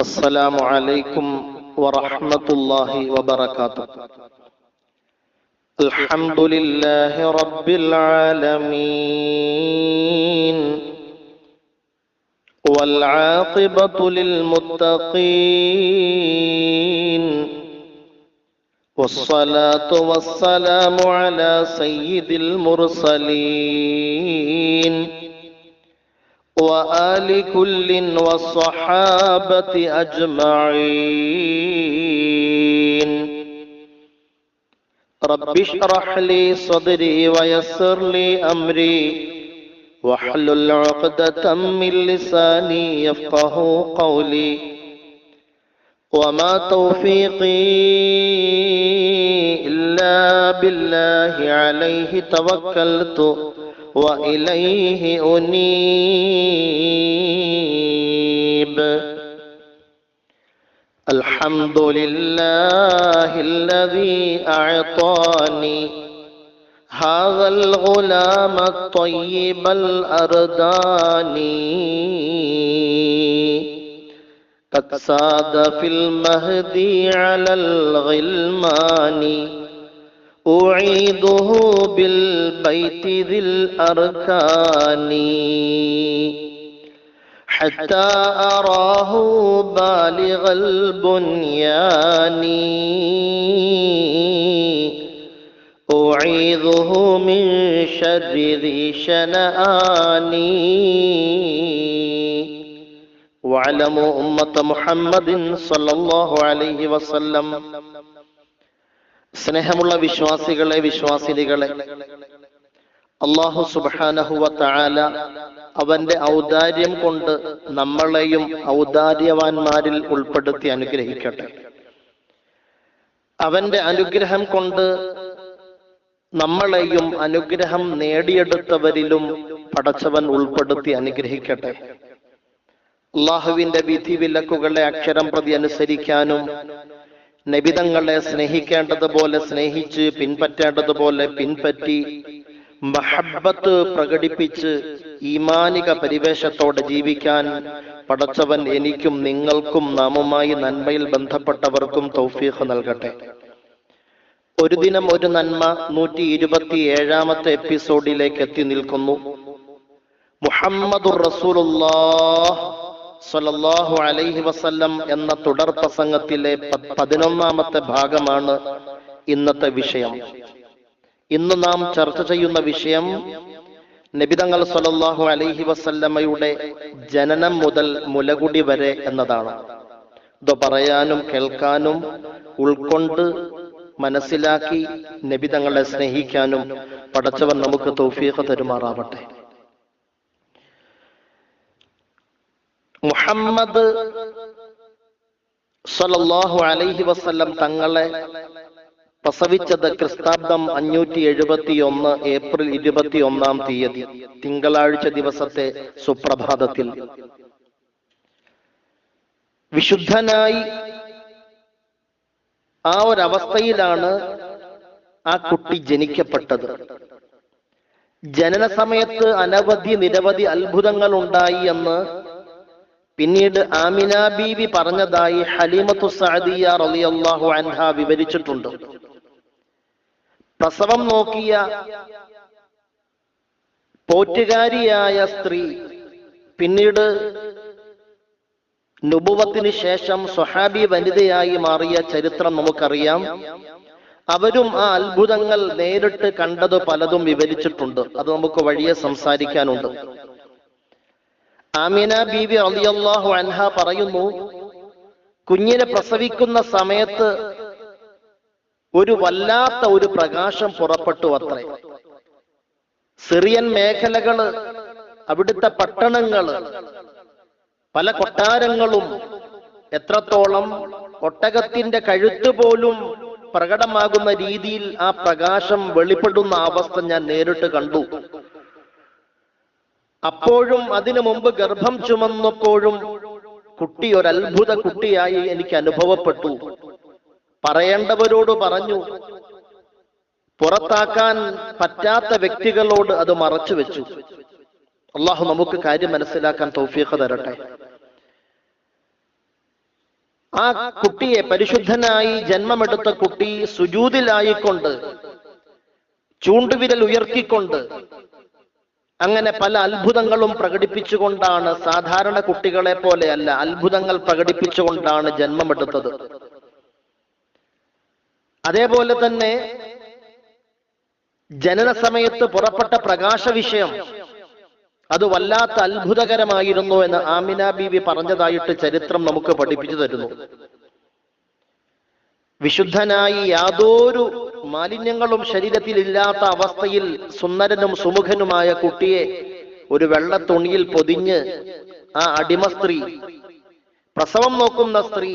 السلام عليكم ورحمة الله وبركاته. الحمد لله رب العالمين والعاقبة للمتقين والصلاة والسلام على سيد المرسلين وآل كل والصحابة أجمعين. رب اشرح لي صدري ويسر لي أمري. واحلل عقدة من لساني يفقه قولي. وما توفيقي إلا بالله عليه توكلت. وإليه أنيب. الحمد لله الذي أعطاني هذا الغلام الطيب الأرداني. قد ساد في المهدي على الغلمان أعيده بالبيت ذي الأركان حتى أراه بالغ البنيان. أعيذه من شر ذي شنآن. واعلموا أمة محمد صلى الله عليه وسلم സ്നേഹമുള്ള വിശ്വാസികളെ വിശ്വാസിനികളെ അള്ളാഹു സുബാനഹുവ താല അവന്റെ ഔദാര്യം കൊണ്ട് നമ്മളെയും ഔദാര്യവാന്മാരിൽ ഉൾപ്പെടുത്തി അനുഗ്രഹിക്കട്ടെ. അവന്റെ അനുഗ്രഹം കൊണ്ട് നമ്മളെയും അനുഗ്രഹം നേടിയെടുത്തവരിലും പടച്ചവൻ ഉൾപ്പെടുത്തി അനുഗ്രഹിക്കട്ടെ. അള്ളാഹുവിന്റെ വിധി വിലക്കുകളെ അക്ഷരം പ്രതി അനുസരിക്കാനും നബിതങ്ങളെ സ്നേഹിക്കേണ്ടതുപോലെ സ്നേഹിച്ച് പിൻപറ്റേണ്ടതുപോലെ പിൻപറ്റി മഹബത്ത് പ്രകടിപ്പിച്ച് ഈമാനിക പരിവേഷത്തോടെ ജീവിക്കാൻ പടച്ചവൻ എനിക്കും നിങ്ങൾക്കും നാമുമായി നന്മയിൽ ബന്ധപ്പെട്ടവർക്കും തൗഫീഖ് നൽകട്ടെ. ഒരു ദിനം ഒരു നന്മ നൂറ്റി ഇരുപത്തി ഏഴാമത്തെ എപ്പിസോഡിലേക്ക് എത്തി നിൽക്കുന്നു. മുഹമ്മദുർ റസൂലുള്ളാഹ് സല്ലല്ലാഹു അലൈഹി വസല്ലം എന്ന തുടർ പ്രസംഗത്തിലെ പതിനൊന്നാമത്തെ ഭാഗമാണ് ഇന്നത്തെ വിഷയം. ഇന്ന് നാം ചർച്ച ചെയ്യുന്ന വിഷയം നബിതങ്ങൾ സല്ലല്ലാഹു അലൈഹി വസല്ലമ്മയുടെ ജനനം മുതൽ മുലകുടി വരെ എന്നതാണ്. ഇത് പറയാനും കേൾക്കാനും ഉൾക്കൊണ്ട് മനസ്സിലാക്കി നബിതങ്ങളെ സ്നേഹിക്കാനും പടച്ചവൻ നമുക്ക് തൗഫീഖ് തരുമാറാവട്ടെ. മുഹമ്മദ് സല്ലല്ലാഹു അലൈഹി വസല്ലം തങ്ങളെ പ്രസവിച്ചത് ക്രിസ്താബ്ദം അഞ്ഞൂറ്റി എഴുപത്തി ഒന്ന് ഏപ്രിൽ ഇരുപത്തി ഒന്നാം തീയതി തിങ്കളാഴ്ച ദിവസത്തെ സുപ്രഭാതത്തിൽ. വിശുദ്ധനായി ആ ഒരവസ്ഥയിലാണ് ആ കുട്ടി ജനിക്കപ്പെട്ടത്. ജനന സമയത്ത് അനവധി നിരവധി അത്ഭുതങ്ങൾ ഉണ്ടായി എന്ന് പിന്നീട് ആമിന ബീവി പറഞ്ഞതായി ഹലീമത്തു സഅദിയ റളിയല്ലാഹു അൻഹ വിവരിച്ചിട്ടുണ്ട്. പ്രസവം നോക്കിയ പോറ്റുകാരിയായ സ്ത്രീ പിന്നീട് നുബുവത്തിന് ശേഷം സ്വഹാബി വനിതയായി മാറിയ ചരിത്രം നമുക്കറിയാം. അവരും ആ അത്ഭുതങ്ങൾ നേരിട്ട് കണ്ടത് പലതും വിവരിച്ചിട്ടുണ്ട്. അത് നമുക്ക് വഴിയെ സംസാരിക്കാനുണ്ട്. ആമിന ബീവി അലിയല്ലാഹു അൻഹ പറയുന്നു കുഞ്ഞിനെ പ്രസവിക്കുന്ന സമയത്ത് ഒരു വല്ലാത്ത ഒരു പ്രകാശം പുറപ്പെട്ടു അത്രേ. സിറിയൻ മേഖലകൾ അവിടുത്തെ പട്ടണങ്ങൾ പല കൊട്ടാരങ്ങളും എത്രത്തോളം ഒട്ടകത്തിന്റെ കഴുത്ത് പോലും പ്രകടമാകുന്ന രീതിയിൽ ആ പ്രകാശം വെളിപ്പെടുന്ന അവസ്ഥ ഞാൻ നേരിട്ട് കണ്ടു. അപ്പോഴും അതിനു മുമ്പ് ഗർഭം ചുമന്നപ്പോഴും കുട്ടി ഒരു അത്ഭുത കുട്ടിയായി എനിക്ക് അനുഭവപ്പെട്ടു. പറയേണ്ടവരോട് പറഞ്ഞു പുറത്താക്കാൻ പറ്റാത്ത വ്യക്തികളോട് അത് മറച്ചു വെച്ചു. അള്ളാഹു നമുക്ക് കാര്യം മനസ്സിലാക്കാൻ തൗഫീഖ് തരട്ടെ. ആ കുട്ടിയെ പരിശുദ്ധനായി ജന്മമെടുത്ത കുട്ടി സുജൂതിലായിക്കൊണ്ട് ചൂണ്ടുവിരൽ ഉയർത്തിക്കൊണ്ട് അങ്ങനെ പല അത്ഭുതങ്ങളും പ്രകടിപ്പിച്ചുകൊണ്ടാണ് സാധാരണ കുട്ടികളെ പോലെയല്ല അത്ഭുതങ്ങൾ പ്രകടിപ്പിച്ചുകൊണ്ടാണ് ജന്മമെടുത്തത്. അതേപോലെ തന്നെ ജനന സമയത്ത് പുറപ്പെട്ട പ്രകാശ വിഷയം അത് വല്ലാത്ത അത്ഭുതകരമായിരുന്നു എന്ന് ആമിന ബീവി പറഞ്ഞതായിട്ട് ചരിത്രം നമുക്ക് പഠിപ്പിച്ചു തരുന്നു. വിശുദ്ധനായി യാതൊരു മാലിന്യങ്ങളും ശരീരത്തിൽ ഇല്ലാത്ത അവസ്ഥയിൽ സുന്ദരനും സുമുഖനുമായ കുട്ടിയെ ഒരു വെള്ള തുണിയിൽ പൊതിഞ്ഞ് ആ അടിമ സ്ത്രീ പ്രസവം നോക്കുന്ന സ്ത്രീ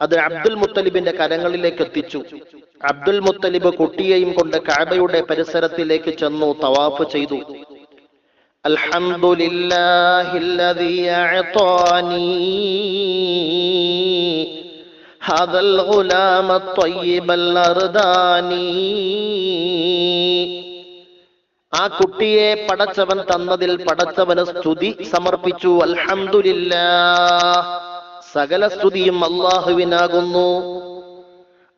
അത് അബ്ദുൽ മുത്തലിബിന്റെ കരങ്ങളിലേക്ക് എത്തിച്ചു. അബ്ദുൽ മുത്തലിബ് കുട്ടിയെയും കൊണ്ട് കാബയുടെ പരിസരത്തിലേക്ക് ചെന്നു തവാഫ് ചെയ്തു. അൽഹംദുലില്ലാഹില്ലദീ അഅതാനി هذا الغلام الطيب الأرداني ആ കുട്ടിയെ പടച്ചവൻ തന്നതിൽ പടച്ചവന് സ്തുതി സമർപ്പിച്ചു അൽഹംദുലില്ലാ സകല സ്തുതിയും അള്ളാഹുവിനാകുന്നു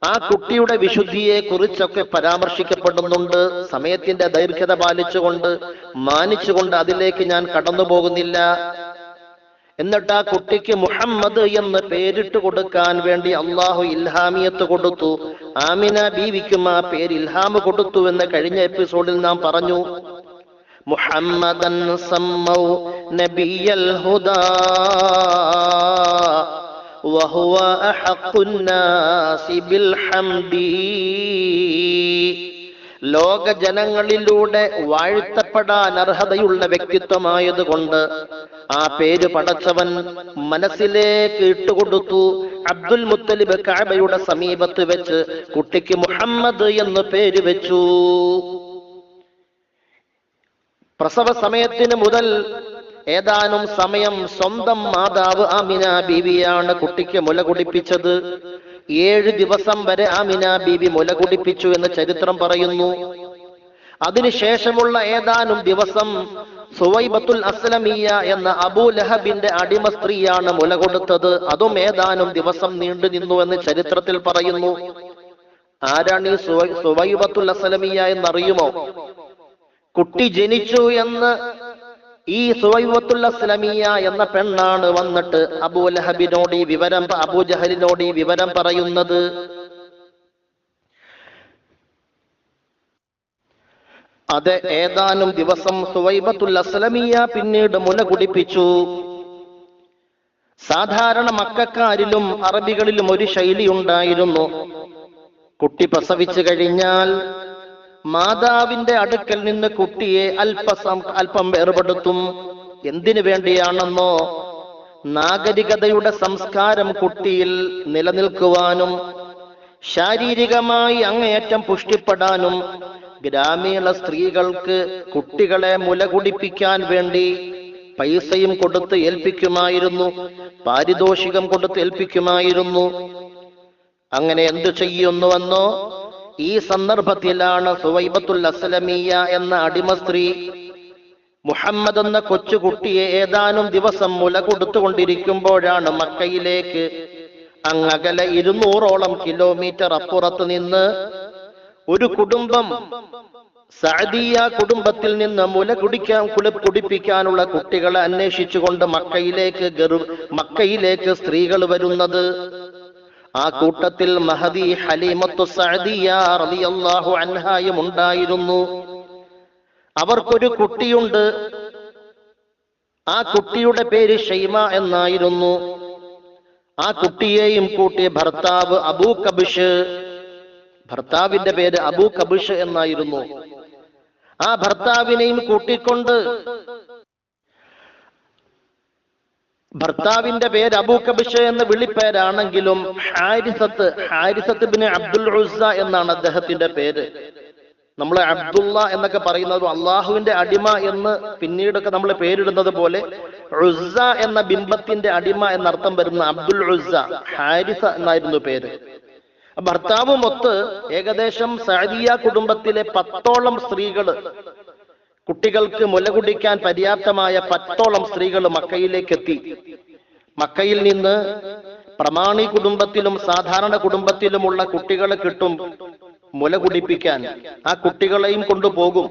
ആ കുട്ടിയുടെ വിശുദ്ധിയെ കുറിച്ചൊക്കെ പരാമർശിക്കപ്പെടുന്നുണ്ട് സമയത്തിന്റെ ദൈർഘ്യത പാലിച്ചുകൊണ്ട് മാനിച്ചുകൊണ്ട് അതിലേക്ക് ഞാൻ കടന്നു പോകുന്നില്ല എന്നിട്ട് ആ കുട്ടിക്ക് മുഹമ്മദ് എന്ന് പേരിട്ട് കൊടുക്കാൻ വേണ്ടി അള്ളാഹു ഇൽഹാമിയത്ത് കൊടുത്തു ആമിന ബീവിക്കും ആ പേര് ഇൽഹാമ് കൊടുത്തു എന്ന് കഴിഞ്ഞ എപ്പിസോഡിൽ നാം പറഞ്ഞു മുഹമ്മദൻ സമ്മൗ നബിയൽ ഹുദാ وهو أحق الناس بالحمد ലോക ജനങ്ങളിലൂടെ വാഴ്ത്തപ്പെടാൻ അർഹതയുള്ള വ്യക്തിത്വമായതുകൊണ്ട് ആ പേര് പടച്ചവൻ മനസ്സിലേക്ക് ഇട്ടുകൊടുത്തു അബ്ദുൽ മുത്തലിബ് കാബയുടെ സമീപത്ത് വെച്ച് കുട്ടിക്ക് മുഹമ്മദ് എന്ന് പേര് വെച്ചു. പ്രസവ സമയത്തിന് മുതൽ ഏതാനും സമയം സ്വന്തം മാതാവ് ആമിന ബീവിയാണ് കുട്ടിക്ക് മുല കുടിപ്പിച്ചത്. ഏഴ് ദിവസം വരെ ആമിന ബീബി മുല കുടിപ്പിച്ചു എന്ന് ചരിത്രം പറയുന്നു. അതിനുശേഷമുള്ള ഏതാനും ദിവസം സുവൈബത്തുൽ അസ്ലമിയ എന്ന അബൂ ലഹബിന്റെ അടിമ സ്ത്രീയാണ് മുല കൊടുത്തത്. അതും ഏതാനും ദിവസം നീണ്ടു നിന്നു എന്ന് ചരിത്രത്തിൽ പറയുന്നു. ആരാണ് ഈ സുവൈബത്തുൽ അസ്ലമിയ എന്നറിയുമോ? കുട്ടി ജനിച്ചു എന്ന് ഈ സുവൈവത്തുൽ അസ്ലമിയ എന്ന പെണ്ണാണ് വന്നിട്ട് അബൂ ലഹബിനോട് ഈ വിവരം അബൂ ജഹലിനോട് ഈ വിവരം പറയുന്നത്. അത് ഏതാനും ദിവസം സുവൈബത്തുൽ അസ്ലമിയ പിന്നീട് മുല കുടിപ്പിച്ചു. സാധാരണ മക്കാരിലും അറബികളിലും ഒരു ശൈലി ഉണ്ടായിരുന്നു. കുട്ടി പ്രസവിച്ചു കഴിഞ്ഞാൽ മാതാവിന്റെ അടുക്കൽ നിന്ന് കുട്ടിയെ അല്പസം അല്പം വേർപെടുത്തും. എന്തിനു വേണ്ടിയാണെന്നോ? നാഗരികതയുടെ സംസ്കാരം കുട്ടിയിൽ നിലനിൽക്കുവാനും ശാരീരികമായി അങ്ങേയറ്റം പുഷ്ടിപ്പെടാനും ഗ്രാമീണ സ്ത്രീകൾക്ക് കുട്ടികളെ മുലകുടിപ്പിക്കാൻ വേണ്ടി പൈസയും കൊടുത്ത് ഏൽപ്പിക്കുമായിരുന്നു പാരിതോഷികം കൊടുത്ത് ഏൽപ്പിക്കുമായിരുന്നു. അങ്ങനെ എന്തു ചെയ്യുന്നുവെന്നോ? ഈ സന്ദർഭത്തിലാണ് സുവൈബത്തുൽ അസ്ലമിയ എന്ന അടിമ സ്ത്രീ മുഹമ്മദ് എന്ന കൊച്ചുകുട്ടിയെ ഏതാനും ദിവസം മുല കൊടുത്തുകൊണ്ടിരിക്കുമ്പോഴാണ് മക്കയിലേക്ക് അങ്ങകലെ ഇരുന്നൂറോളം കിലോമീറ്റർ അപ്പുറത്ത് നിന്ന് ഒരു കുടുംബം സഅദിയ കുടുംബത്തിൽ നിന്ന് മുല കുടിക്കാൻ കുടിപ്പിക്കാനുള്ള കുട്ടികളെ അന്വേഷിച്ചുകൊണ്ട് മക്കയിലേക്ക് മക്കയിലേക്ക് സ്ത്രീകൾ വരുന്നത്. ആ കൂട്ടത്തിൽ മഹദി ഹലീമത്തു റളിയല്ലാഹു അൻഹായും ഉണ്ടായിരുന്നു. അവർക്കൊരു കുട്ടിയുണ്ട്. ആ കുട്ടിയുടെ പേര് ഷൈമ എന്നായിരുന്നു. ആ കുട്ടിയെയും കൂട്ടി ഭർത്താവ് അബൂ കബിഷ്. ഭർത്താവിന്റെ പേര് അബൂ കബിഷ് എന്നായിരുന്നു. ആ ഭർത്താവിനെയും കൂട്ടിക്കൊണ്ട് ഭർത്താവിന്റെ പേര് അബൂ എന്ന വിളിപ്പേരാണെങ്കിലും ഹാരിസത്ത് ഹാരിസത്ത് ബിൻ അബ്ദുൽ ഉസ്സ എന്നാണ് അദ്ദേഹത്തിന്റെ പേര്. നമ്മൾ അബ്ദുള്ള എന്നൊക്കെ പറയുന്നത് അള്ളാഹുവിന്റെ അടിമ എന്ന് പിന്നീടൊക്കെ നമ്മൾ പേരിടുന്നത് പോലെ ഉസ്സ എന്ന ബിംബത്തിന്റെ അടിമ എന്നർത്ഥം വരുന്ന അബ്ദുൽ ഉസ്സ ഹാരിസ എന്നായിരുന്നു പേര്. ഭർത്താവുമൊത്ത് ഏകദേശം സഅദിയ കുടുംബത്തിലെ പത്തോളം സ്ത്രീകൾ കുട്ടികൾക്ക് മുല കുടിക്കാൻ പര്യാപ്തമായ പത്തോളം സ്ത്രീകൾ മക്കയിലേക്ക് എത്തി മക്കയിൽ നിന്ന് പ്രമാണി കുടുംബത്തിലും സാധാരണ കുടുംബത്തിലുമുള്ള കുട്ടികളെ കിട്ടും മുല കുടിപ്പിക്കാൻ ആ കുട്ടികളെയും കൊണ്ടുപോകും.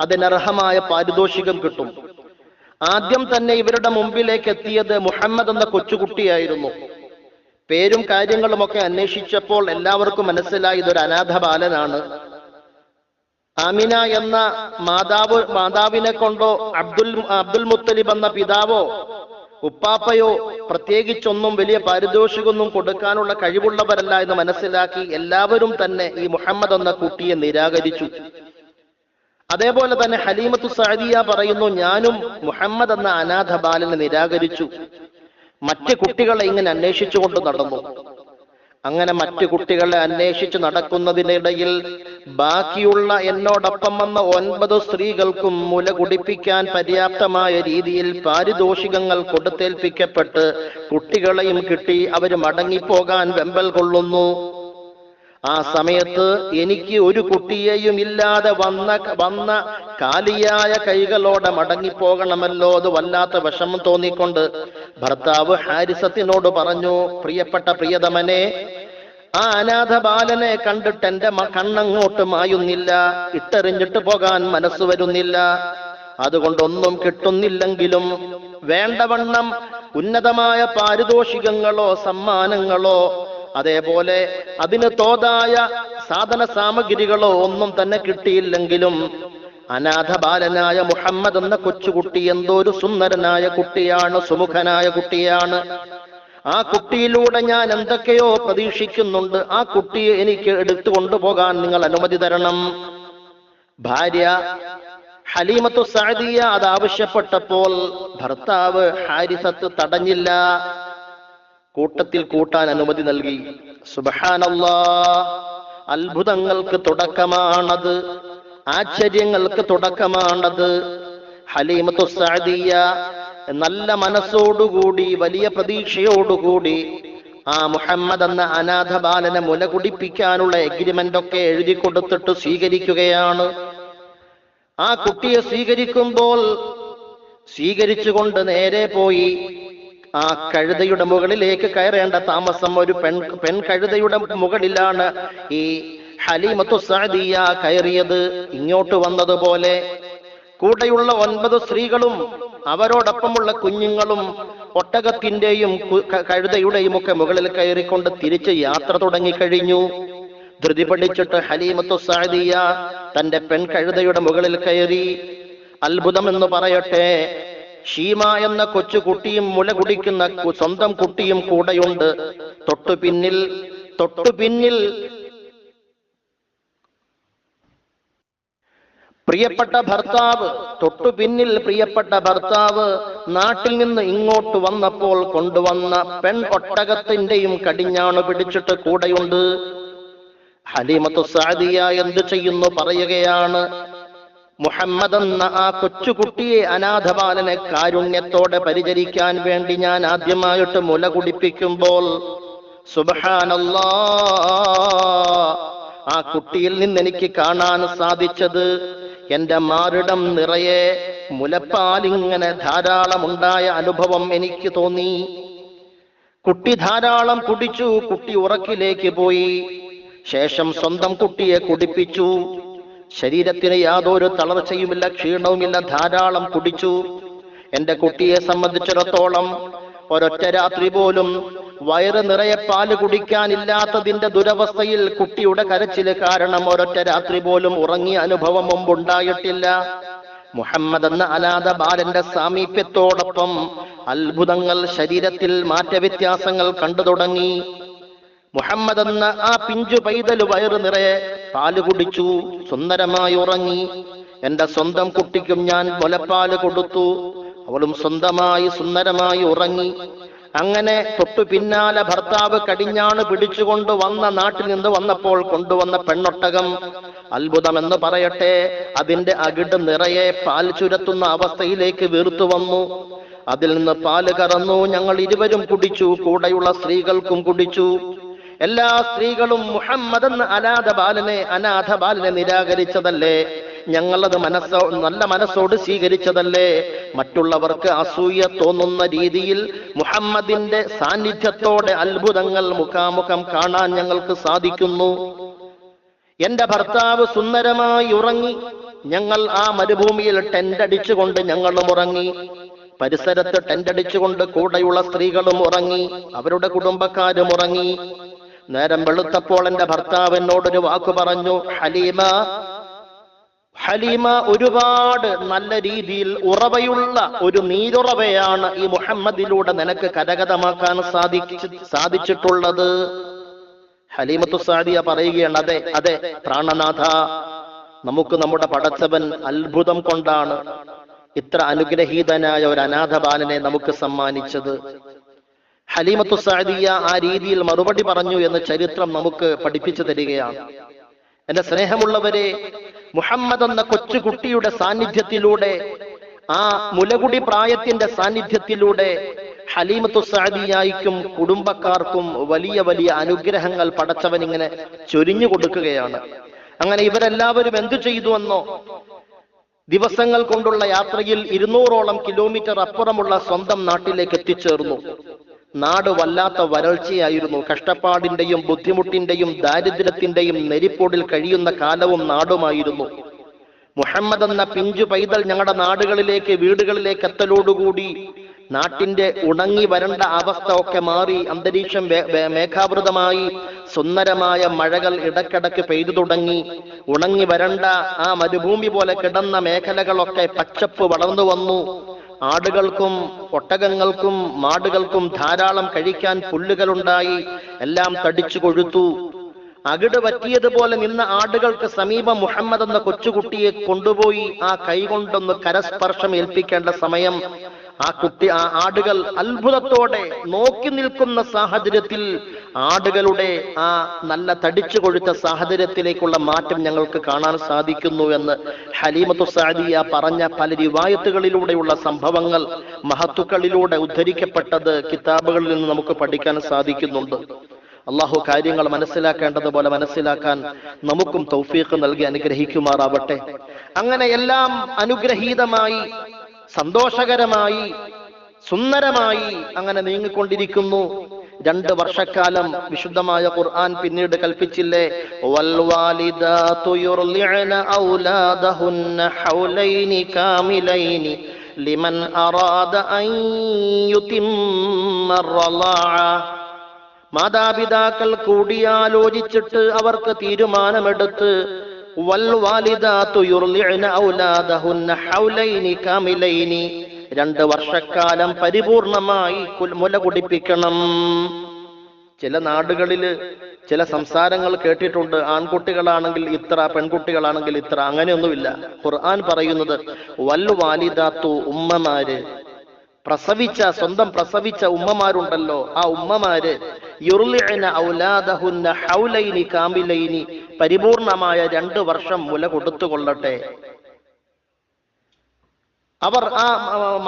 അതിനർഹമായ പാരിതോഷികം കിട്ടും. ആദ്യം തന്നെ ഇവരുടെ മുമ്പിലേക്ക് എത്തിയത് മുഹമ്മദ് എന്ന കൊച്ചുകുട്ടിയായിരുന്നു. പേരും കാര്യങ്ങളുമൊക്കെ അന്വേഷിച്ചപ്പോൾ എല്ലാവർക്കും മനസ്സിലായി ഇതൊരു അനാഥ ബാലനാണ്. ആമിന എന്ന മാതാവ് മാതാവിനെ കൊണ്ടോ അബ്ദുൽ അബ്ദുൽ മുത്തലിബ് എന്ന പിതാവോ ഉപ്പാപ്പയോ പ്രത്യേകിച്ചൊന്നും വലിയ പാരിതോഷികമൊന്നും കൊടുക്കാനുള്ള കഴിവുള്ളവരല്ല എന്ന് മനസ്സിലാക്കി എല്ലാവരും തന്നെ ഈ മുഹമ്മദ് എന്ന കുട്ടിയെ നിരാകരിച്ചു. അതേപോലെ തന്നെ ഹലീമത്തു സഅദിയ പറയുന്നു ഞാനും മുഹമ്മദ് എന്ന അനാഥ ബാലനെ നിരാകരിച്ചു. മറ്റു കുട്ടികളെ ഇങ്ങനെ അന്വേഷിച്ചുകൊണ്ട് നടന്നു. അങ്ങനെ മറ്റു കുട്ടികളെ അന്വേഷിച്ച് നടക്കുന്നതിനിടയിൽ ബാക്കിയുള്ള എന്നോടൊപ്പം വന്ന ഒൻപത് സ്ത്രീകൾക്കും മുല കുടിപ്പിക്കാൻ പര്യാപ്തമായ രീതിയിൽ പാരിതോഷികങ്ങൾ കൊടുത്തേൽപ്പിക്കപ്പെട്ട് കുട്ടികളെയും കിട്ടി അവർ മടങ്ങിപ്പോകാൻ വെമ്പൽ കൊള്ളുന്നു. ആ സമയത്ത് എനിക്ക് ഒരു കുട്ടിയെയും ഇല്ലാതെ വന്ന വന്ന കാലിയായ കൈകളോടെ മടങ്ങിപ്പോകണമല്ലോ. അത് വല്ലാത്ത വിഷമം തോന്നിക്കൊണ്ട് ഭർത്താവ് ഹാരിസത്തിനോട് പറഞ്ഞു പ്രിയപ്പെട്ട പ്രിയതമനെ ആ അനാഥ ബാലനെ കണ്ടിട്ട് എന്റെ കണ്ണങ്ങോട്ട് മായുന്നില്ല. ഇട്ടെറിഞ്ഞിട്ട് പോകാൻ മനസ്സ് വരുന്നില്ല. അതുകൊണ്ടൊന്നും കിട്ടുന്നില്ലെങ്കിലും വേണ്ടവണ്ണം ഉന്നതമായ പാരിതോഷികങ്ങളോ സമ്മാനങ്ങളോ അതേപോലെ അതിന് തോതായ സാധന സാമഗ്രികളോ ഒന്നും തന്നെ കിട്ടിയില്ലെങ്കിലും അനാഥ ബാലനായ മുഹമ്മദ് എന്ന കൊച്ചുകുട്ടി എന്തോ ഒരു സുന്ദരനായ കുട്ടിയാണ് സുമുഖനായ കുട്ടിയാണ്. ആ കുട്ടിയിലൂടെ ഞാൻ എന്തൊക്കെയോ പ്രതീക്ഷിക്കുന്നുണ്ട്. ആ കുട്ടിയെ എനിക്ക് എടുത്തു കൊണ്ടുപോകാൻ നിങ്ങൾ അനുമതി തരണം. ഭാര്യ ഹലീമത്തു സാദിയ അത് ആവശ്യപ്പെട്ടപ്പോൾ ഭർത്താവ് ഹാരിസത്ത് തടഞ്ഞില്ല. കൂട്ടത്തിൽ കൂട്ടാൻ അനുമതി നൽകി. സുബഹാനല്ലാ അത്ഭുതങ്ങൾക്ക് തുടക്കമാണത്. ആശ്ചര്യങ്ങൾക്ക് തുടക്കമാണത്. ഹലീമത്തു സഅദിയ നല്ല മനസ്സോടുകൂടി വലിയ പ്രതീക്ഷയോടുകൂടി ആ മുഹമ്മദ് എന്ന അനാഥ ബാലനെ മുല കുടിപ്പിക്കാനുള്ള എഗ്രിമെന്റ് ഒക്കെ എഴുതി കൊടുത്തിട്ട് സ്വീകരിക്കുകയാണ്. ആ കുട്ടിയെ സ്വീകരിക്കുമ്പോൾ സ്വീകരിച്ചുകൊണ്ട് നേരെ പോയി ആ കഴുതയുടെ മുകളിലേക്ക് കയറേണ്ട താമസം ഒരു പെൺ പെൺ കഴുതയുടെ മുകളിലാണ് ഈ ഹലീമത്തു സാദിയ കയറിയത്. ഇങ്ങോട്ട് വന്നതുപോലെ കൂടെയുള്ള ഒൻപത് സ്ത്രീകളും അവരോടൊപ്പമുള്ള കുഞ്ഞുങ്ങളും ഒട്ടകത്തിന്റെയും കഴുതയുടെയും ഒക്കെ മുകളിൽ കയറിക്കൊണ്ട് തിരിച്ച് യാത്ര തുടങ്ങിക്കഴിഞ്ഞു. ധൃതി പഠിച്ചിട്ട് ഹലീമത്തു സാദിയ തന്റെ പെൺ കഴുതയുടെ മുകളിൽ കയറി അത്ഭുതം എന്ന് പറയട്ടെ ഷീമ എന്ന കൊച്ചു കുട്ടിയും മുല കുടിക്കുന്ന സ്വന്തം കുട്ടിയും കൂടെയുണ്ട്. തൊട്ടു പിന്നിൽ തൊട്ടു പിന്നിൽ പ്രിയപ്പെട്ട ഭർത്താവ് തൊട്ടു പിന്നിൽ പ്രിയപ്പെട്ട ഭർത്താവ് നാട്ടിൽ നിന്ന് ഇങ്ങോട്ട് വന്നപ്പോൾ കൊണ്ടുവന്ന പെൺ ഒട്ടകത്തിന്റെയും കടിഞ്ഞാണ് പിടിച്ചിട്ട് കൂടെയുണ്ട്. ഹലീമത്തു സാദിയ എന്ത് ചെയ്യുന്നു പറയുകയാണ് മുഹമ്മദ് എന്ന ആ കൊച്ചുകുട്ടിയെ അനാഥബാലനെ കാരുണ്യത്തോടെ പരിചരിക്കാൻ വേണ്ടി ഞാൻ ആദ്യമായിട്ട് മുല കുടിപ്പിക്കുമ്പോൾ സുബഹാനല്ലാ ആ കുട്ടിയിൽ നിന്ന് എനിക്ക് കാണാൻ സാധിച്ചത് എന്റെ മാറിടം നിറയെ മുലപ്പാലിങ്ങനെ ധാരാളമുണ്ടായ അനുഭവം എനിക്ക് തോന്നി. കുട്ടി ധാരാളം കുടിച്ചു കുട്ടി ഉറക്കിലേക്ക് പോയി. ശേഷം സ്വന്തം കുട്ടിയെ കുടിപ്പിച്ചു. ശരീരത്തിന് യാതൊരു തളർച്ചയുമില്ല ക്ഷീണവുമില്ല ധാരാളം കുടിച്ചു. എന്റെ കുട്ടിയെ സംബന്ധിച്ചിടത്തോളം ഒരൊറ്റ രാത്രി പോലും വയറ് നിറയെ പാൽ കുടിക്കാനില്ലാത്തതിന്റെ ദുരവസ്ഥയിൽ കുട്ടിയുടെ കരച്ചിൽ കാരണം ഒരൊറ്റ രാത്രി പോലും ഉറങ്ങിയ അനുഭവം മുമ്പുണ്ടായിട്ടില്ല. മുഹമ്മദ് എന്ന അനാഥ ബാലന്റെ സാമീപ്യത്തോടൊപ്പം അത്ഭുതങ്ങൾ ശരീരത്തിൽ മാറ്റവ്യത്യാസങ്ങൾ കണ്ടു തുടങ്ങി. മുഹമ്മദ് എന്ന ആ പിഞ്ചു പൈതൽ വയറ് നിറയെ പാൽ കുടിച്ചു സുന്ദരമായി ഉറങ്ങി. എന്റെ സ്വന്തം കുട്ടിക്കും ഞാൻ മുലപ്പാൽ കൊടുത്തു. അവളും സ്വന്തമായി സുന്ദരമായി ഉറങ്ങി. അങ്ങനെ തൊട്ടു പിന്നാലെ ഭർത്താവ് കടിഞ്ഞാണ് പിടിച്ചുകൊണ്ട് വന്ന നാട്ടിൽ നിന്ന് വന്നപ്പോൾ കൊണ്ടുവന്ന പെണ്ണൊട്ടകം. അത്ഭുതം എന്ന് പറയട്ടെ അതിന്റെ അകിട് നിറയെ പാൽ ചുരത്തുന്ന അവസ്ഥയിലേക്ക് വീർത്തു വന്നു. അതിൽ നിന്ന് പാൽ കറന്നു ഞങ്ങൾ ഇരുവരും കുടിച്ചു കൂടെയുള്ള സ്ത്രീകൾക്കും കുടിച്ചു. എല്ലാ സ്ത്രീകളും മുഹമ്മദ് അനാഥ ബാലനെ അനാഥ ബാലനെ നിരാകരിച്ചതല്ലേ? ഞങ്ങളത് മനസ്സോ നല്ല മനസ്സോട് സ്വീകരിച്ചതല്ലേ? മറ്റുള്ളവർക്ക് അസൂയ തോന്നുന്ന രീതിയിൽ മുഹമ്മദിന്റെ സാന്നിധ്യത്തോടെ അത്ഭുതങ്ങൾ മുഖാമുഖം കാണാൻ ഞങ്ങൾക്ക് സാധിക്കുന്നു. എന്റെ ഭർത്താവ് സുന്ദരമായി ഉറങ്ങി. ഞങ്ങൾ ആ മരുഭൂമിയിൽ ടെന്റ് അടിച്ചുകൊണ്ട് ഞങ്ങളും ഉറങ്ങി. പരിസരത്ത് ടെന്റ് അടിച്ചുകൊണ്ട് കൂടെയുള്ള സ്ത്രീകളും ഉറങ്ങി. അവരുടെ കുടുംബക്കാരും ഉറങ്ങി. നേരം വെളുത്തപ്പോൾ എന്റെ ഭർത്താവ് എന്നോടൊരു വാക്ക് പറഞ്ഞു ഹലീമ ഹലീമ ഒരുപാട് നല്ല രീതിയിൽ ഉറവയുള്ള ഒരു നീരുറവയാണ് ഈ മുഹമ്മദിലൂടെ നിനക്ക് കരഗതമാക്കാൻ സാധിച്ചു സാധിച്ചിട്ടുള്ളത്. ഹലീമത്തു സാദിയ പറയുകയാണ് അതെ അതെ പ്രാണനാഥ നമുക്ക് നമ്മുടെ പടച്ചവൻ അത്ഭുതം കൊണ്ടാണ് ഇത്ര അനുഗ്രഹീതനായ ഒരു അനാഥ ബാലനെ നമുക്ക് സമ്മാനിച്ചത്. ഹലീമത്തു സാദിയ ആ രീതിയിൽ മറുപടി പറഞ്ഞു എന്ന് ചരിത്രം നമുക്ക് പഠിപ്പിച്ചു തരികയാണ്. എന്റെ സ്നേഹമുള്ളവരെ മുഹമ്മദ് എന്ന കൊച്ചുകുട്ടിയുടെ സാന്നിധ്യത്തിലൂടെ ആ മുലകുടി പ്രായത്തിന്റെ സാന്നിധ്യത്തിലൂടെ ഹലീമത്തു സാദിയായിക്കും കുടുംബക്കാർക്കും വലിയ വലിയ അനുഗ്രഹങ്ങൾ പടച്ചവൻ ഇങ്ങനെ ചൊരിഞ്ഞു കൊടുക്കുകയാണ്. അങ്ങനെ ഇവരെല്ലാവരും എന്തു ചെയ്തു എന്നോ ദിവസങ്ങൾ കൊണ്ടുള്ള യാത്രയിൽ ഇരുന്നൂറോളം കിലോമീറ്റർ അപ്പുറമുള്ള സ്വന്തം നാട്ടിലേക്ക് എത്തിച്ചേർന്നു. നാട് വല്ലാത്ത വരൾച്ചയായിരുന്നു. കഷ്ടപ്പാടിന്റെയും ബുദ്ധിമുട്ടിന്റെയും ദാരിദ്ര്യത്തിന്റെയും നെരിപ്പോടിൽ കഴിയുന്ന കാലവും നാടുമായിരുന്നു. മുഹമ്മദ് എന്ന പിഞ്ചു പൈതൽ ഞങ്ങളുടെ നാടുകളിലേക്ക് വീടുകളിലേക്ക് എത്തലോടുകൂടി നാട്ടിന്റെ ഉണങ്ങി വരണ്ട അവസ്ഥ ഒക്കെ മാറി അന്തരീക്ഷം മേഘാവൃതമായി സുന്ദരമായ മഴകൾ ഇടക്കിടക്ക് പെയ്തു തുടങ്ങി. ഉണങ്ങി വരണ്ട ആ മരുഭൂമി പോലെ കിടന്ന മേഖലകളൊക്കെ പച്ചപ്പ് വളർന്നു വന്നു. ആടുകൾക്കും ഒട്ടകങ്ങൾക്കും മാടുകൾക്കും ധാരാളം കഴിക്കാൻ പുല്ലുകളുണ്ടായി. എല്ലാം തടിച്ചു കൊഴുത്തു. അകിട് പറ്റിയതുപോലെ നിന്ന ആടുകൾക്ക് സമീപം മുഹമ്മദ് എന്ന കൊച്ചുകുട്ടിയെ കൊണ്ടുപോയി ആ കൈകൊണ്ടൊന്ന് കരസ്പർശം ഏൽപ്പിക്കേണ്ട സമയം. ആ കുട്ടി ആ ആടുകൾ അത്ഭുതത്തോടെ നോക്കി നിൽക്കുന്ന സാഹചര്യത്തിൽ ആടുകളുടെ ആ നല്ല തടിച്ചു കൊഴുത്ത സാഹചര്യത്തിലേക്കുള്ള മാറ്റം ഞങ്ങൾക്ക് കാണാൻ സാധിക്കുന്നു എന്ന് ഹലീമത്തു സാദിയ പറഞ്ഞ പല റിവായത്തുകളിലൂടെയുള്ള സംഭവങ്ങൾ മഹത്തുക്കളിലൂടെ ഉദ്ധരിക്കപ്പെട്ടത് കിതാബുകളിൽ നിന്ന് നമുക്ക് പഠിക്കാൻ സാധിക്കുന്നുണ്ട്. അള്ളാഹു കാര്യങ്ങൾ മനസ്സിലാക്കേണ്ടതുപോലെ മനസ്സിലാക്കാൻ നമുക്കും തൗഫീഖ് നൽകി അനുഗ്രഹിക്കുമാറാവട്ടെ. അങ്ങനെ എല്ലാം അനുഗ്രഹീതമായി സന്തോഷകരമായി സുന്ദരമായി അങ്ങനെ നീങ്ങിക്കൊണ്ടിരിക്കുന്നു. രണ്ട് വർഷക്കാലം വിശുദ്ധമായ ഖുർആൻ പിന്നീട് കൽപ്പിച്ചില്ലേ? ലിമൻ മാതാപിതാക്കൾ കൂടിയാലോചിച്ചിട്ട് അവർക്ക് തീരുമാനമെടുത്ത് വൽവാലിദാതു തുയുർലിഅന ഔലാദഹുന്ന ഹൗലൈനി കാമിലൈനി രണ്ട് വർഷക്കാലം പരിപൂർണമായി മുല കുടിപ്പിക്കണം. ചില നാടുകളിൽ ചില സംസാരങ്ങൾ കേട്ടിട്ടുണ്ട്. ആൺകുട്ടികളാണെങ്കിൽ ഇത്ര പെൺകുട്ടികളാണെങ്കിൽ ഇത്ര അങ്ങനെയൊന്നുമില്ല. ഖുർആൻ പറയുന്നത് വല്ലു വാലിദാത്തു ഉമ്മമാര്. പ്രസവിച്ച സ്വന്തം പ്രസവിച്ച ഉമ്മമാരുണ്ടല്ലോ. ആ ഉമ്മമാര് പരിപൂർണമായ രണ്ട് വർഷം മുല കൊടുത്തുകൊള്ളട്ടെ. അവർ ആ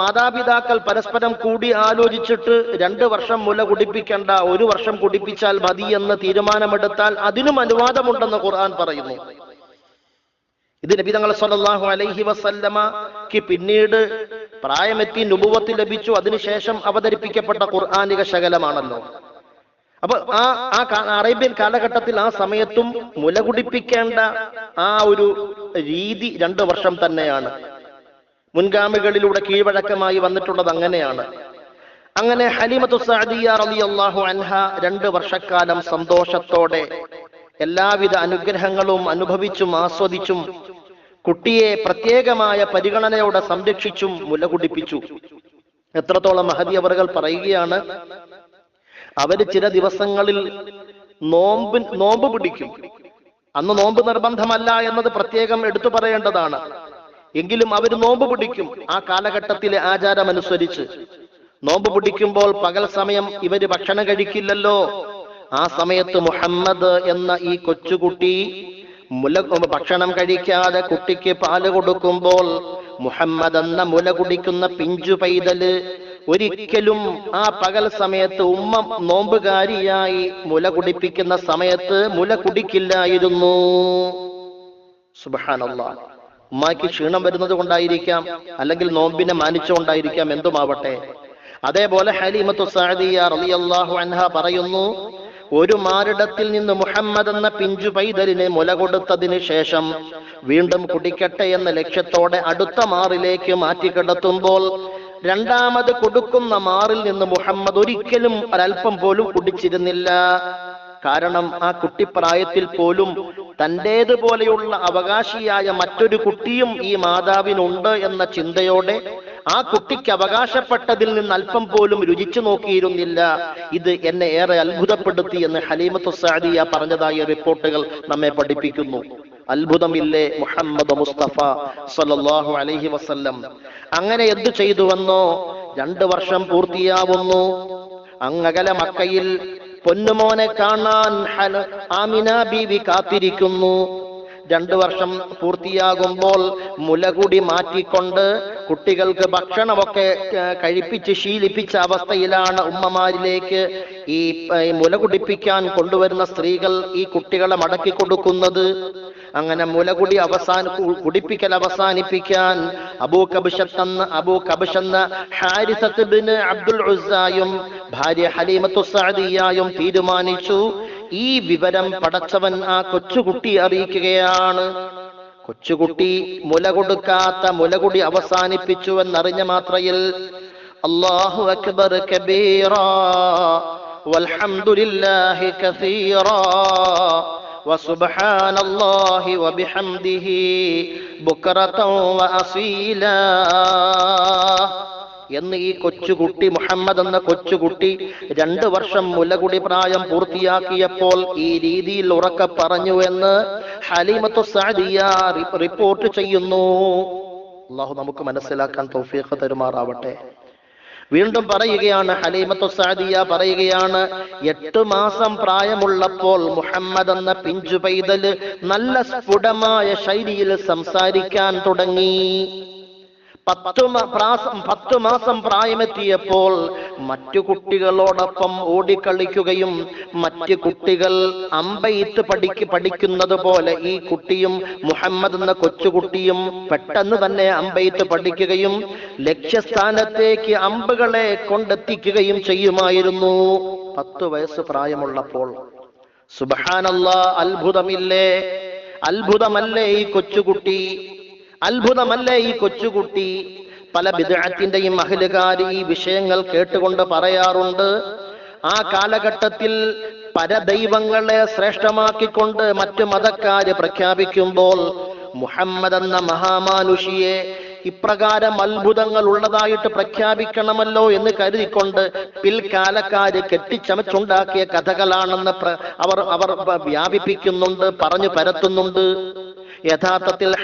മാതാപിതാക്കൾ പരസ്പരം കൂടി ആലോചിച്ചിട്ട് രണ്ട് വർഷം മുല കുടിപ്പിക്കേണ്ട ഒരു വർഷം കുടിപ്പിച്ചാൽ മതി എന്ന് തീരുമാനമെടുത്താൽ അതിനും അനുവാദമുണ്ടെന്ന് ഖുർആൻ പറയുന്നു. ഇത് നബി തങ്ങൾ സല്ലല്ലാഹു അലൈഹി വസല്ലമക്ക് പിന്നീട് പ്രായമെത്തി നുബുവത്ത് ലഭിച്ചു. അതിനുശേഷം അവതരിപ്പിക്കപ്പെട്ട ഖുർആാനിക ശകലമാണല്ലോ. അപ്പൊ ആ ആ അറേബ്യൻ കാലഘട്ടത്തിൽ ആ സമയത്തും മുല കുടിപ്പിക്കേണ്ട ആ ഒരു രീതി രണ്ട് വർഷം തന്നെയാണ്. മുൻഗാമികളിലൂടെ കീഴ്വഴക്കമായി വന്നിട്ടുള്ളത് അങ്ങനെയാണ്. അങ്ങനെ ഹലിമത്തു റളിയല്ലാഹു അൻഹ രണ്ട് വർഷക്കാലം സന്തോഷത്തോടെ എല്ലാവിധ അനുഗ്രഹങ്ങളും അനുഭവിച്ചും ആസ്വദിച്ചും കുട്ടിയെ പ്രത്യേകമായ പരിഗണനയോടെ സംരക്ഷിച്ചും മുലകുടിപ്പിച്ചു. എത്രത്തോളം മഹതി അവറുകൾ പറയുകയാണ് അവർ ചില ദിവസങ്ങളിൽ നോമ്പ് നോമ്പ് പിടിക്കും. അന്ന് നോമ്പ് നിർബന്ധമല്ല എന്നത് പ്രത്യേകം എടുത്തു പറയേണ്ടതാണ്. എങ്കിലും അവർ നോമ്പ് പിടിക്കും. ആ കാലഘട്ടത്തിലെ ആചാരമനുസരിച്ച്. നോമ്പ് പിടിക്കുമ്പോൾ പകൽ സമയം ഇവർ ഭക്ഷണം കഴിക്കില്ലല്ലോ. ആ സമയത്ത് മുഹമ്മദ് എന്ന ഈ കൊച്ചുകുട്ടി മുല ഭക്ഷണം കഴിക്കാതെ കുട്ടിക്ക് പാൽ കൊടുക്കുമ്പോൾ മുഹമ്മദ് എന്ന മുല കുടിക്കുന്ന പിഞ്ചു പൈതൽ ഒരിക്കലും ആ പകൽ സമയത്ത് ഉമ്മ നോമ്പുകാരിയായി മുല കുടിപ്പിക്കുന്ന സമയത്ത് മുല കുടിക്കില്ലായിരുന്നു. സുബഹാനല്ലാ ഉമ്മാക്ക് ക്ഷീണം വരുന്നത് കൊണ്ടായിരിക്കാം അല്ലെങ്കിൽ നോമ്പിനെ മാനിച്ചുകൊണ്ടായിരിക്കാം എന്തുമാവട്ടെ. അതേപോലെ ഹലീമത്തു റളിയല്ലാഹു പറയുന്നു ഒരു മാരിടത്തിൽ നിന്ന് മുഹമ്മദ് എന്ന പിഞ്ചു പൈതലിനെ മുല കൊടുത്തതിന് ശേഷം വീണ്ടും കുടിക്കട്ടെ എന്ന ലക്ഷ്യത്തോടെ അടുത്ത മാറിലേക്ക് മാറ്റിക്കിടത്തുമ്പോൾ രണ്ടാമത് കൊടുക്കുന്ന മാറിൽ നിന്ന് മുഹമ്മദ് ഒരിക്കലും ഒരല്പം പോലും കുടിച്ചിരുന്നില്ല. കാരണം ആ കുട്ടിപ്രായത്തിൽ പോലും തന്റെതുപോലെയുള്ള അവകാശിയായ മറ്റൊരു കുട്ടിയും ഈ മാതാവിനുണ്ട് എന്ന ചിന്തയോടെ ആ കുട്ടിക്ക് അവകാശപ്പെട്ടതിൽ നിന്ന് അല്പം പോലും രുചിച്ചു നോക്കിയിരുന്നില്ല. ഇത് എന്നെ ഏറെ അത്ഭുതപ്പെടുത്തി എന്ന് ഹലീമത്ത് സാദിയ പറഞ്ഞതായ റിപ്പോർട്ടുകൾ നമ്മെ പഠിപ്പിക്കുന്നു. അത്ഭുതമില്ലേ മുഹമ്മദ് മുസ്തഫ സല്ലാഹു അലഹി വസല്ലം? അങ്ങനെ എന്ത് ചെയ്തു വന്നോ രണ്ടു വർഷം പൂർത്തിയാവുന്നു. അങ്ങകല മക്കയിൽ പൊന്നുമോനെ കാണാൻ ആമിന ബീവി കാത്തിരിക്കുന്നു. രണ്ടു വർഷം പൂർത്തിയാകുമ്പോൾ മുലകുടി മാറ്റിക്കൊണ്ട് കുട്ടികൾക്ക് ഭക്ഷണമൊക്കെ കഴിപ്പിച്ച് ശീലിപ്പിച്ച അവസ്ഥയിലാണ് ഉമ്മമാരിലേക്ക് ഈ മുല കുടിപ്പിക്കാൻ കൊണ്ടുവരുന്ന സ്ത്രീകൾ ഈ കുട്ടികളെ മടക്കി കൊടുക്കുന്നത്. അങ്ങനെ മുലകുടി അവസാന കുടിപ്പിക്കൽ അവസാനിപ്പിക്കാൻ അബൂ കബിഷത്ത് എന്ന Abu Kabish Harisat bin Abdul ഉസ്സായും ഭാര്യ ഹലീമത്തു സഅദിയായും തീരുമാനിച്ചു. ഈ വിവരം പടച്ചവൻ ആ കൊച്ചുകുട്ടി അറിയിക്കുകയാണ് കൊച്ചുകുട്ടി മുല കൊടുക്കാത്ത മുലകുടി അവസാനിപ്പിച്ചു എന്നറിഞ്ഞ മാത്രയിൽ അല്ലാഹു അക്ബർ കബീറ വൽഹംദുലില്ലാഹി കസീറാ وسبحان الله وبحمده بكرة وأصيلا എന്ന് ഈ കൊച്ചുകുട്ടി മുഹമ്മദ് എന്ന കൊച്ചുകുട്ടി രണ്ടു വർഷം മുലകുടി പ്രായം പൂർത്തിയാക്കിയപ്പോൾ ഈ രീതിയിൽ ഉറക്കെ പറഞ്ഞു എന്ന് ഹലീമത്തു സാദിയ റിപ്പോർട്ട് ചെയ്യുന്നു. അള്ളാഹു നമുക്ക് മനസ്സിലാക്കാൻ തൗഫീഖ് തരുമാറാവട്ടെ. വീണ്ടും പറയുകയാണ് ഹലീമത്തു സാദിയ പറയുകയാണ് എട്ട് മാസം പ്രായമുള്ളപ്പോൾ മുഹമ്മദ് എന്ന പിഞ്ചു പൈതൽ നല്ല സ്ഫുടമായ ശൈലിയിൽ സംസാരിക്കാൻ തുടങ്ങി. പത്തു മാസം പ്രായമെത്തിയപ്പോൾ മറ്റു കുട്ടികളോടൊപ്പം ഓടിക്കളിക്കുകയും മറ്റ് കുട്ടികൾ അമ്പയിത്ത് പഠിക്ക് പഠിക്കുന്നത് പോലെ ഈ കുട്ടിയും മുഹമ്മദ് എന്ന കൊച്ചുകുട്ടിയും പെട്ടെന്ന് തന്നെ അമ്പയിത്ത് പഠിക്കുകയും ലക്ഷ്യസ്ഥാനത്തേക്ക് അമ്പുകളെ കൊണ്ടെത്തിക്കുകയും ചെയ്യുമായിരുന്നു. പത്തു വയസ്സ് പ്രായമുള്ളപ്പോൾ. സുബഹാനല്ല അത്ഭുതമില്ലേ? അത്ഭുതമല്ലേ ഈ കൊച്ചുകുട്ടി? അത്ഭുതമല്ലേ ഈ കൊച്ചുകുട്ടി? പല വിദഗ്ധത്തിന്റെയും അഹലുകാര് ഈ വിഷയങ്ങൾ കേട്ടുകൊണ്ട് പറയാറുണ്ട്. ആ കാലഘട്ടത്തിൽ പരദൈവങ്ങളെ ശ്രേഷ്ഠമാക്കിക്കൊണ്ട് മറ്റു മതക്കാര് പ്രഖ്യാപിക്കുമ്പോൾ മുഹമ്മദ് എന്ന മഹാമാനുഷിയെ ഇപ്രകാരം അത്ഭുതങ്ങൾ ഉള്ളതായിട്ട് പ്രഖ്യാപിക്കണമല്ലോ എന്ന് കരുതിക്കൊണ്ട് പിൽക്കാലക്കാര് കെട്ടിച്ചമച്ചുണ്ടാക്കിയ കഥകളാണെന്ന് അവർ അവർ വ്യാപിപ്പിക്കുന്നുണ്ട് പറഞ്ഞു പരത്തുന്നുണ്ട്. യഥാർത്ഥത്തിൽ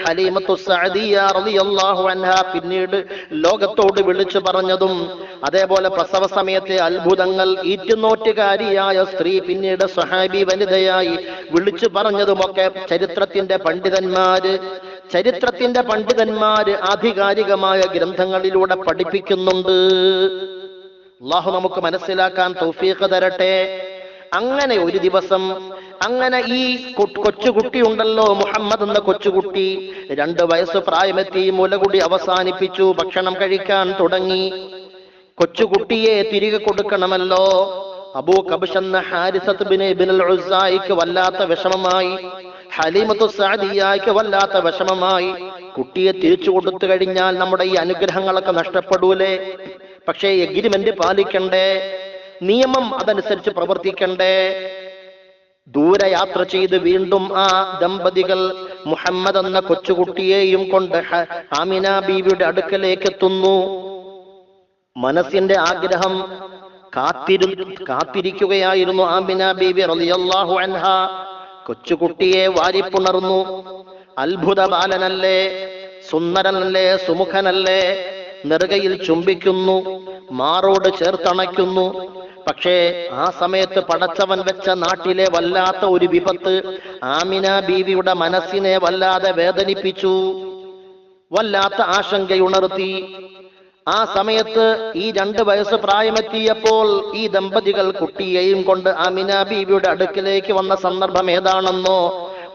പിന്നീട് ലോകത്തോട് വിളിച്ചു പറഞ്ഞതും അതേപോലെ പ്രസവ സമയത്തെ അത്ഭുതങ്ങൾ ഈറ്റുനോറ്റുകാരിയായ സ്ത്രീ പിന്നീട് സ്വഹാബി വനിതയായി വിളിച്ചു പറഞ്ഞതുമൊക്കെ ചരിത്രത്തിന്റെ പണ്ഡിതന്മാര് ചരിത്രത്തിന്റെ പണ്ഡിതന്മാര് ആധികാരികമായ ഗ്രന്ഥങ്ങളിലൂടെ പഠിപ്പിക്കുന്നുണ്ട്. അള്ളാഹു നമുക്ക് മനസ്സിലാക്കാൻ തൗഫീഖ് തരട്ടെ. അങ്ങനെ ഒരു ദിവസം അങ്ങനെ ഈ കൊച്ചുകുട്ടി ഉണ്ടല്ലോ മുഹമ്മദ് എന്ന കൊച്ചുകുട്ടി രണ്ട് വയസ്സ് പ്രായമെത്തി മുലകുടി അവസാനിപ്പിച്ചു ഭക്ഷണം കഴിക്കാൻ തുടങ്ങി. കൊച്ചുകുട്ടിയെ തിരികെ കൊടുക്കണമല്ലോ. അബൂ കബിഷ് എന്ന ഹാരിസത്ത് ബിൻ ഇബ്നുൽ ഉസ്സായിക്ക് വല്ലാത്ത വിഷമമായി. ഹലീമത്തു സാദിയായിക്ക് വല്ലാത്ത വിഷമമായി. കുട്ടിയെ തിരിച്ചു കൊടുത്തു കഴിഞ്ഞാൽ നമ്മുടെ ഈ അനുഗ്രഹങ്ങളൊക്കെ നഷ്ടപ്പെടൂലേ? പക്ഷേ എഗ്രിമെന്റ് പാലിക്കണ്ടേ? നിയമം അതനുസരിച്ച് പ്രവർത്തിക്കണ്ടേ? ദൂരയാത്ര ചെയ്ത് വീണ്ടും ആ ദമ്പതികൾ മുഹമ്മദ് എന്ന കൊച്ചുകുട്ടിയെയും കൊണ്ട് ആമിന ബീവിയുടെ അടുക്കലേക്ക് എത്തുന്നു മനസ്സിന്റെ ആഗ്രഹം കാത്തിരു കാത്തിരിക്കുകയായിരുന്നു ആമിന ബീവി റളിയല്ലാഹു അൻഹ. കൊച്ചുകുട്ടിയെ വാരിപ്പുണർന്നു. അത്ഭുത ബാലനല്ലേ സുന്ദരനല്ലേ സുമുഖനല്ലേ നെറുകയിൽ ചുംബിക്കുന്നു മാറോട് ചേർത്തണയ്ക്കുന്നു. പക്ഷേ ആ സമയത്ത് പടച്ചവൻ വെച്ച നാട്ടിലെ വല്ലാത്ത ഒരു വിപത്ത് ആമിന ബീവിയുടെ മനസ്സിനെ വല്ലാതെ വേദനിപ്പിച്ചു. വല്ലാത്ത ആശങ്കയുണർത്തി. ആ സമയത്ത് ഈ രണ്ട് വയസ്സ് പ്രായമെത്തിയപ്പോൾ ഈ ദമ്പതികൾ കുട്ടിയെയും കൊണ്ട് അമിന ബീവിയുടെ അടുക്കിലേക്ക് വന്ന സന്ദർഭം ഏതാണെന്നോ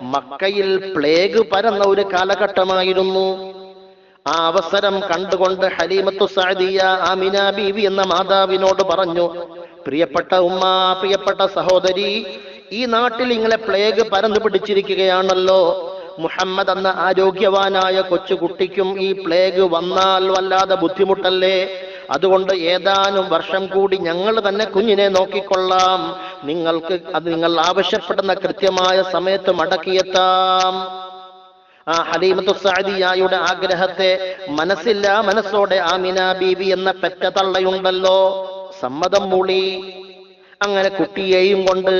മക്കയിൽ പ്ലേഗ് പരന്ന ഒരു കാലഘട്ടമായിരുന്നു. ആ അവസരം കണ്ടുകൊണ്ട് ഹലീമത്തു സാദിയ ആമിന ബീവി എന്ന മാതാവിനോട് പറഞ്ഞു പ്രിയപ്പെട്ട ഉമ്മ പ്രിയപ്പെട്ട സഹോദരി ഈ നാട്ടിൽ ഇങ്ങനെ പ്ലേഗ് പരന്നു പിടിച്ചിരിക്കുകയാണല്ലോ. മുഹമ്മദ് എന്ന ആരോഗ്യവാനായ കൊച്ചുകുട്ടിക്കും ഈ പ്ലേഗ് വന്നാൽ വല്ലാതെ ബുദ്ധിമുട്ടല്ലേ? അതുകൊണ്ട് ഏതാനും വർഷം കൂടി ഞങ്ങൾ തന്നെ കുഞ്ഞിനെ നോക്കിക്കൊള്ളാം. നിങ്ങൾക്ക് അത് നിങ്ങൾ ആവശ്യപ്പെടുന്ന കൃത്യമായ സമയത്ത് മടക്കിയെത്താം. ആ ഹലീമത്തു സാദിയായുടെ ആഗ്രഹത്തെ മനസ്സില്ല മനസ്സോടെ ആമിന ബീബി എന്ന പെറ്റ തള്ളയുണ്ടല്ലോ. സമ്മതം മൂളി. അങ്ങനെ കുട്ടിയെയും കൊണ്ട്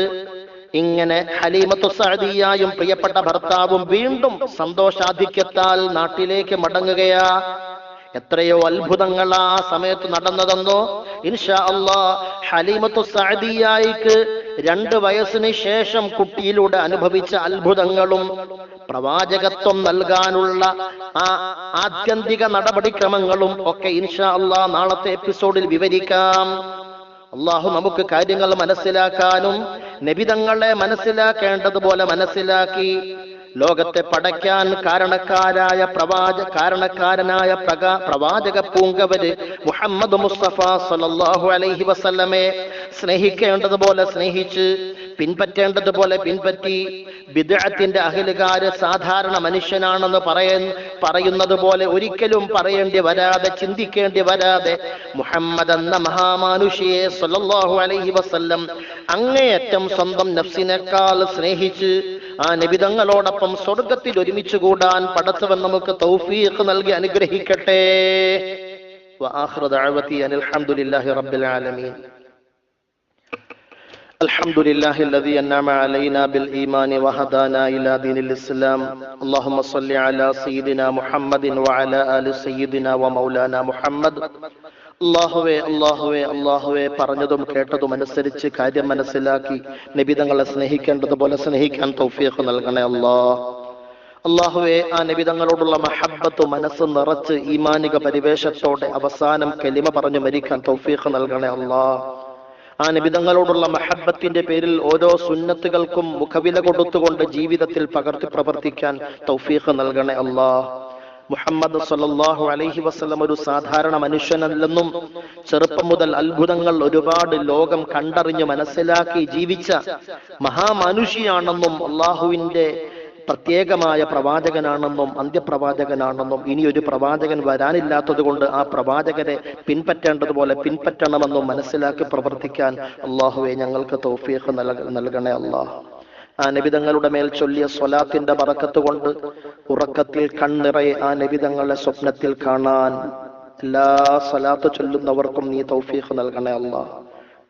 ഇങ്ങനെ ഹലീമത്തു സഅദിയായും പ്രിയപ്പെട്ട ഭർത്താവും വീണ്ടും സന്തോഷാധിക്യത്താൽ നാട്ടിലേക്ക് മടങ്ങുകയാ. എത്രയോ അത്ഭുതങ്ങൾ ആ സമയത്ത് നടന്നതെന്നോ ഇൻഷാ അള്ളാ ഹലീമത്തു സാദിയായിക്ക് രണ്ട് വയസ്സിന് ശേഷം കുട്ടിയിലൂടെ അനുഭവിച്ച അത്ഭുതങ്ങളും പ്രവാചകത്വം നൽകാനുള്ള ആ ആത്യന്തിക നടപടിക്രമങ്ങളും ഒക്കെ ഇൻഷാ അള്ളാ നാളത്തെ എപ്പിസോഡിൽ വിവരിക്കാം. അള്ളാഹു നമുക്ക് കാര്യങ്ങൾ മനസ്സിലാക്കാനും നിബിതങ്ങളെ മനസ്സിലാക്കേണ്ടതുപോലെ മനസ്സിലാക്കി ലോകത്തെ പടയ്ക്കാൻ കാരണക്കാരായ പ്രവാച കാരണക്കാരനായ പ്രകാ പ്രവാചക പൂങ്കവര് മുഹമ്മദ് മുസ്തഫ സല്ലല്ലാഹു അലൈഹി വസല്ലമെ സ്നേഹിക്കേണ്ടതുപോലെ സ്നേഹിച്ച് പിൻപറ്റേണ്ടതുപോലെ പിൻപറ്റി ബിദഴത്തിന്റെ അഖിലുകാര് സാധാരണ മനുഷ്യനാണെന്ന് പറയ പറയുന്നത് പോലെ ഒരിക്കലും പറയേണ്ടി വരാതെ ചിന്തിക്കേണ്ടി വരാതെ മുഹമ്മദ് എന്ന മഹാമാനുഷിയെ സല്ലാഹു അലൈഹി വസല്ലം അങ്ങേയറ്റം സ്വന്തം നഫ്സിനേക്കാൾ സ്നേഹിച്ച് ആ നിബിതങ്ങളോടൊപ്പം സ്വർഗത്തിൽ ഒരുമിച്ച് കൂടാൻ പടച്ചവൻ നമുക്ക് തൗഫീഖ് നൽകി അനുഗ്രഹിക്കട്ടെ. വാഹൃദാവതി അനിൽഹമുല്ലാഹി റബ്ബിൽ ആലമീൻ. الحمد لله الذي أنعم علينا بالإيمان وهدانا إلى دين الإسلام اللهم صل على سيدنا محمد وعلى آل سيدنا ومولانا محمد അള്ളാഹുവേ അള്ളാഹുവേ അള്ളാഹുവേ പറഞ്ഞതും കേട്ടതും അനുസരിച്ച് കാര്യം മനസ്സിലാക്കി നബിതങ്ങളെ സ്നേഹിക്കേണ്ടതുപോലെ സ്നേഹിക്കാൻ തൗഫീഖ് നൽകണേ അല്ലാ അള്ളാഹുവെ ആ നബിതങ്ങളോടുള്ള മഹബത്ത് മനസ്സ് നിറച്ച് ഈമാനിക പരിവേഷത്തോടെ അവസാനം കലിമ പറഞ്ഞു മരിക്കാൻ തൗഫീഖ് നൽകണേ അല്ലാ ആ നിബിതങ്ങളോടുള്ള മഹബത്തിന്റെ പേരിൽ ഓരോ സുന്നത്തുകൾക്കും മുഖവില കൊടുത്തുകൊണ്ട് ജീവിതത്തിൽ പകർത്തി പ്രവർത്തിക്കാൻ തൗഫീഖ് നൽകണേ അള്ളാ മുഹമ്മദ് സല്ലാഹു അലഹി വസ്ലം ഒരു സാധാരണ മനുഷ്യനല്ലെന്നും ചെറുപ്പം മുതൽ അത്ഭുതങ്ങൾ ഒരുപാട് ലോകം കണ്ടറിഞ്ഞ് മനസ്സിലാക്കി ജീവിച്ച മഹാമനുഷിയാണെന്നും അള്ളാഹുവിന്റെ പ്രത്യേകമായ പ്രവാചകനാണെന്നും അന്ത്യപ്രവാചകനാണെന്നും ഇനി ഒരു പ്രവാചകൻ വരാനില്ലാത്തത് കൊണ്ട് ആ പ്രവാചകരെ പിൻപറ്റേണ്ടതുപോലെ പിൻപറ്റണമെന്നും മനസ്സിലാക്കി പ്രവർത്തിക്കാൻ അള്ളാഹുവെ ഞങ്ങൾക്ക് തൗഫീഖ് നൽകണേ അള്ളാഹ് ആ നബിതങ്ങളുടെ മേൽ ചൊല്ലിയ സ്വലാത്തിന്റെ പറക്കത്ത് കൊണ്ട് ഉറക്കത്തിൽ കണ്ണിറയെ ആ നബിതങ്ങളെ സ്വപ്നത്തിൽ കാണാൻ എല്ലാ സ്വലാത്ത് ചൊല്ലുന്നവർക്കും നീ തൗഫീഖ് നൽകണേ അള്ളാഹ്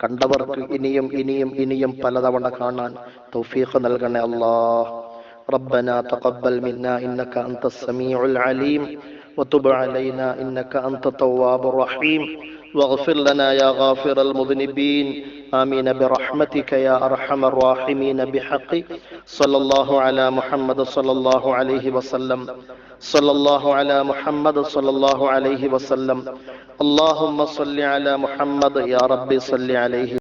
കണ്ടവർക്ക് ഇനിയും ഇനിയും ഇനിയും പലതവണ കാണാൻ തൗഫീഖ് നൽകണേ അള്ളാഹ് ربنا تقبل منا إنك أنت السميع العليم وتب علينا إنك أنت التواب الرحيم واغفر لنا يا غافر المذنبين آمين برحمتك يا أرحم الراحمين بحق صلى الله على محمد صلى الله عليه وسلم صلى الله على محمد صلى الله عليه وسلم اللهم صل على محمد يا ربي صل عليه